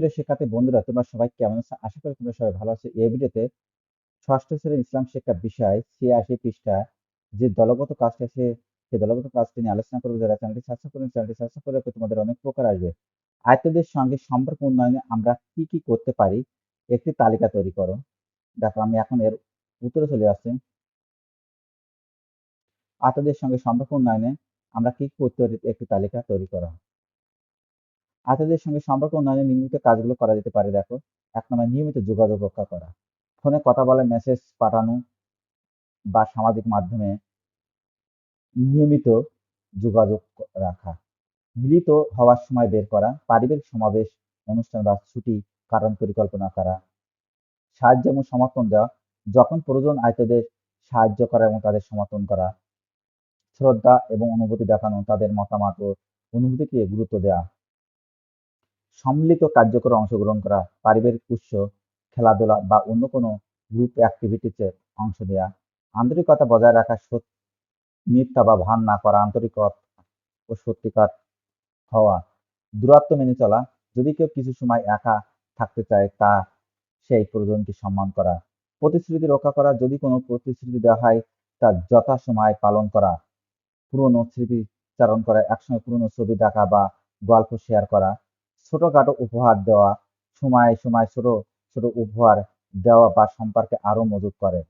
প্রিয় শিক্ষার্থী বন্ধুরা, তোমরা সবাই কেমন আছো? আশা করি তোমরা সবাই ভালো আছো। এই ভিডিওতে ষষ্ঠ শ্রেণির ইসলাম শিক্ষা বিষয় ছিয়াশি পৃষ্ঠা যে দলগত কাজটা আছে সেই দলগত কাজটি নিয়ে আলোচনা করব। যারা চ্যানেলটি সাবস্ক্রাইব করেন, চ্যানেলটি সাবস্ক্রাইব করে তোমাদের অনেক উপকার আসবে। আয়তদের সঙ্গে সম্পর্ক উন্নয়নে আমরা কি কি করতে পারি, একটি তালিকা তৈরি করো। দেখো, আমি এখন এর উত্তরে চলে আসছি। আয়তদের সঙ্গে সম্পর্ক উন্নয়নে আমরা কি করতে পারি, একটি তালিকা তৈরি করা। আত্মীয়দের সঙ্গে সম্পর্ক উন্নয়নে নিয়মিত কাজগুলো করা যেতে পারে, দেখো। এক নম্বর, নিয়মিত যোগাযোগ রক্ষা করা। ফোনে কথা বলে মেসেজ পাঠানো বা সামাজিক মাধ্যমে নিয়মিত যোগাযোগ রাখা। মিলিত হওয়ার সময় বের করা, পারিবারিক সমাবেশ, অনুষ্ঠান বা ছুটি কারণ পরিকল্পনা করা। সাহায্য এবং সমর্থন দেওয়া, যখন প্রয়োজন আয়তদের সাহায্য করা এবং তাদের সমর্থন করা। শ্রদ্ধা এবং অনুভূতি দেখানো, তাদের মতামত ও অনুভূতিকে গুরুত্ব দেওয়া। সম্মিলিত কার্যক্রমে অংশগ্রহণ করা পারিবারিক উৎস, খেলাধুলা বা অন্য কোনো গ্রুপ অ্যাক্টিভিটিতে অংশ নেওয়া আন্তরিকতা বজায় রাখা সত- মিথ্যা বা ভান না করা আন্তরিকতা ও সত্যিকার হওয়া। দূরত্ব মেনে চলা। যদি কেউ কিছু সময় একা থাকতে চায়, তা সেই প্রয়োজনকে সম্মান করা। প্রতিশ্রুতি রক্ষা করা। যদি কোনো প্রতিশ্রুতি দেওয়া হয়, তা যথাসময়ে পালন করা। পুরনো স্মৃতিচারণ করা। একসঙ্গে পুরনো ছবি দেখা বা গল্প শেয়ার করা। ছোটখাটো উপহার দেওয়া, সময় সময় ছোট ছোট উপহার দেওয়া বা সম্পর্কে আরও মজুত করে।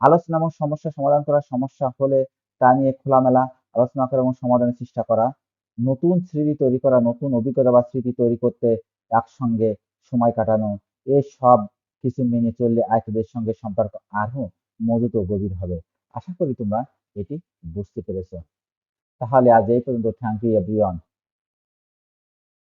আলোচনা এবং সমস্যা সমাধান করা সমস্যা হলে তা নিয়ে খোলামেলা আলোচনা করা এবং সমাধানের চেষ্টা করা। নতুন স্মৃতি তৈরি করা, নতুন অভিজ্ঞতা বা স্মৃতি তৈরি করতে একসঙ্গে সময় কাটানো এই সব কিছু মেনে চললে আয়তদের সঙ্গে সম্পর্ক আরও মজুত ও গভীর হবে। আশা করি তোমরা এটি বুঝতে পেরেছ। তাহলে আজ এই পর্যন্ত। Thank you everyone